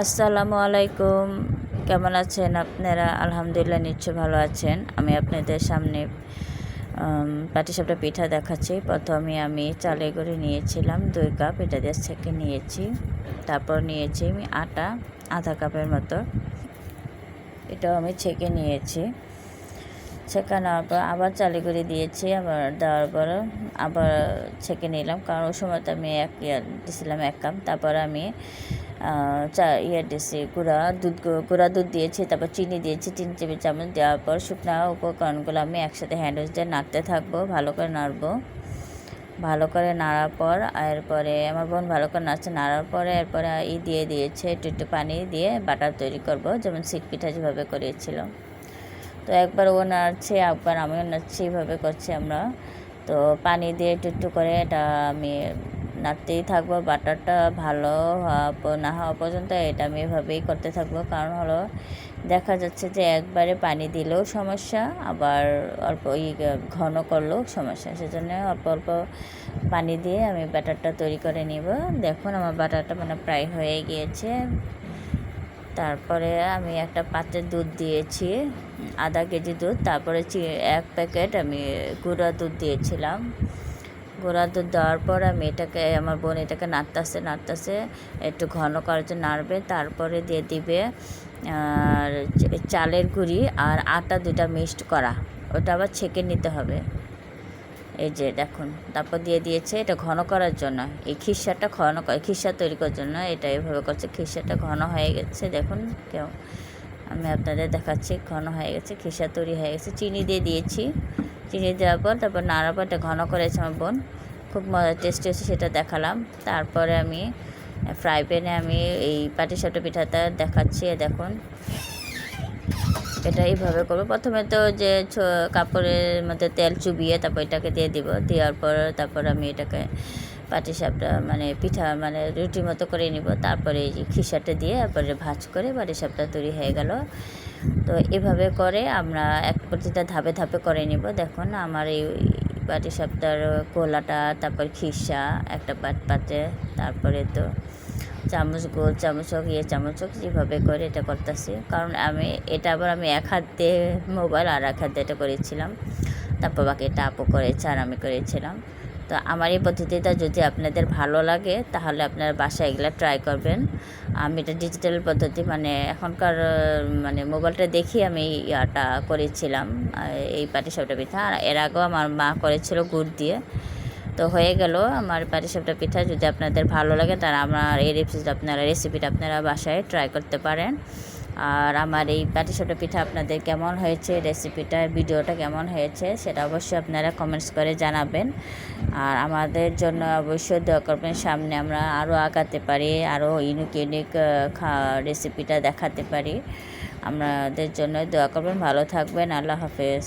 আসসালামু আলাইকুম। কেমন আছেন আপনারা? আলহামদুলিল্লাহ নিশ্চয় ভালো আছেন। আমি আপনাদের সামনে পাটিসাপটা পিঠা দেখাচ্ছি। প্রথমে আমি চালে করে নিয়েছিলাম, দুই কাপ। এটা দিয়ে ছেঁকে নিয়েছি। তারপর নিয়েছি আমি আটা, আধা কাপের মতো। এটাও আমি ছেঁকে নিয়েছি। ছেঁকা নেওয়ার পর আবার চালে করে দিয়েছি, আবার দেওয়ার পর আবার ছেঁকে নিলাম। কারণ ওই সময় তো আমি এক ইয়ে দিয়েছিলাম এক কাপ। তারপর আমি চা ইয়ে দিয়েছি গুঁড়া দুধ গুঁড়া দুধ দিয়েছি, তারপর চিনি দিয়েছি। তিন টেবিল চামচ দেওয়ার পর শুকনো উপকরণগুলো আমি একসাথে হ্যান্ডউইচ দিয়ে নাড়তে থাকব, ভালো করে নাড়বো। ভালো করে নাড়ার পর, এরপরে আমার বোন ভালো করে নাড়ছে, নাড়ার পরে এরপরে ই দিয়ে দিয়েছে, একটু একটু পানি দিয়ে বাটার তৈরি করব, যেমন সিট পিঠা যেভাবে করিয়েছিল তো একবার ও নাড়ছে একবার আমিও নাড়ছি এইভাবে করছি আমরা। তো পানি দিয়ে একটু একটু করে এটা আমি নাড়তেই থাকব। বাটারটা ভালো হওয়া না হওয়া পর্যন্ত এটা আমি এভাবেই করতে থাকব। কারণ হলো দেখা যাচ্ছে যে একবারে পানি দিলেও সমস্যা, আবার অল্প ঘন করলেও সমস্যা। সেজন্য অল্প অল্প পানি দিয়ে আমি ব্যাটারটা তৈরি করে নিব। দেখুন আমার বাটারটা মানে প্রায় হয়ে গিয়েছে। তারপরে আমি একটা পাত্রে দুধ দিয়েছি, আধা কেজি দুধ, তারপরে এক প্যাকেট আমি গুঁড়া দুধ দিয়েছিলাম। গোড়া দুধ দেওয়ার পর আমি এটাকে, আমার বোন এটাকে নাড়তেছে নাড়তেছে, একটু ঘন করার জন্য নাড়বে, তারপরে দিয়ে দিবে, আর চালের গুঁড়ি আর আটা দুইটা মিক্সড করা, ওটা আবার ছেঁকে নিতে হবে। এই যে দেখুন, তারপর দিয়ে দিয়েছে এটা ঘন করার জন্য। এই খিসাটা ঘন খিসা তৈরি করার জন্য এটা এভাবে করছে খিসাটা ঘন হয়ে গেছে, দেখুন কেউ আমি আপনাদের দেখাচ্ছি, ঘন হয়ে গেছে খিসা তৈরি হয়ে গেছে। চিনি দিয়ে দিয়েছি। চিনি দেওয়ার পর তারপর নাড়ার পর এটা ঘন করেছে আমার বোন। খুব মজা টেস্টি হয়েছে সেটা দেখালাম। তারপরে আমি ফ্রাই প্যানে আমি এই পাটিসাপটা পিঠাটা দেখাচ্ছি দেখুন। এটা এইভাবে করব। প্রথমে তো যে কাপড়ের মধ্যে তেল চুবিয়ে তারপর এটাকে দিয়ে দিব। দেওয়ার পর তারপর আমি এটাকে পাটিসাপটা মানে পিঠা মানে রুটির মতো করে নিব। তারপরে এই খিসাটা দিয়ে তারপরে ভাজ করে পাটি সাপটা তৈরি হয়ে গেল। তো এভাবে করে আমরা এক প্রতিটা ধাপে ধাপে করে নিব। দেখুন, আমার এই পাটিসাপটার কোলাটা, তারপর খিসা, একটা পাট পাতে, তারপরে তো চামচ গোল চামচ হোক ইয়ে চামচ হোক, যেভাবে করে এটা করতেছি। কারণ আমি, এটা আবার আমি এক হাত দিয়ে মোবাইল আর এক হাত দিয়ে এটা করেছিলাম। তারপর বাকি এটা আপু করেছে আর আমি করেছিলাম। তো আমার এই পদ্ধতিটা যদি আপনাদের ভালো লাগে, তাহলে আপনার বাসায় এগুলো ট্রাই করবেন। আমি এটা ডিজিটাল পদ্ধতি মানে এখনকার মানে মোবাইলটা দেখি আমি ইয়াটা করেছিলাম। এই পাটি সবটা পিঠা। আর এর আগেও আমার মা করেছিল গুড় দিয়ে। তো হয়ে গেল। আমার পাটিসাপটা পিঠা যদি আপনাদের ভালো লাগে তাহলে আমার এই রেসিপিটা আপনারা রেসিপিটা আপনারা বাসায় ট্রাই করতে পারেন। আর আমার এই পাটিসাপটা পিঠা আপনাদের কেমন হয়েছে রেসিপিটা ভিডিওটা কেমন হয়েছে, সেটা অবশ্যই আপনারা কমেন্টস করে জানাবেন। আর আমাদের জন্য অবশ্যই দোয়া করবেন, সামনে আমরা আরও আগাতে পারি আরও ইউনিক ইউনিক রেসিপিটা দেখাতে পারি। আমাদের জন্য দোয়া করবেন, ভালো থাকবেন, আল্লাহ হাফেজ।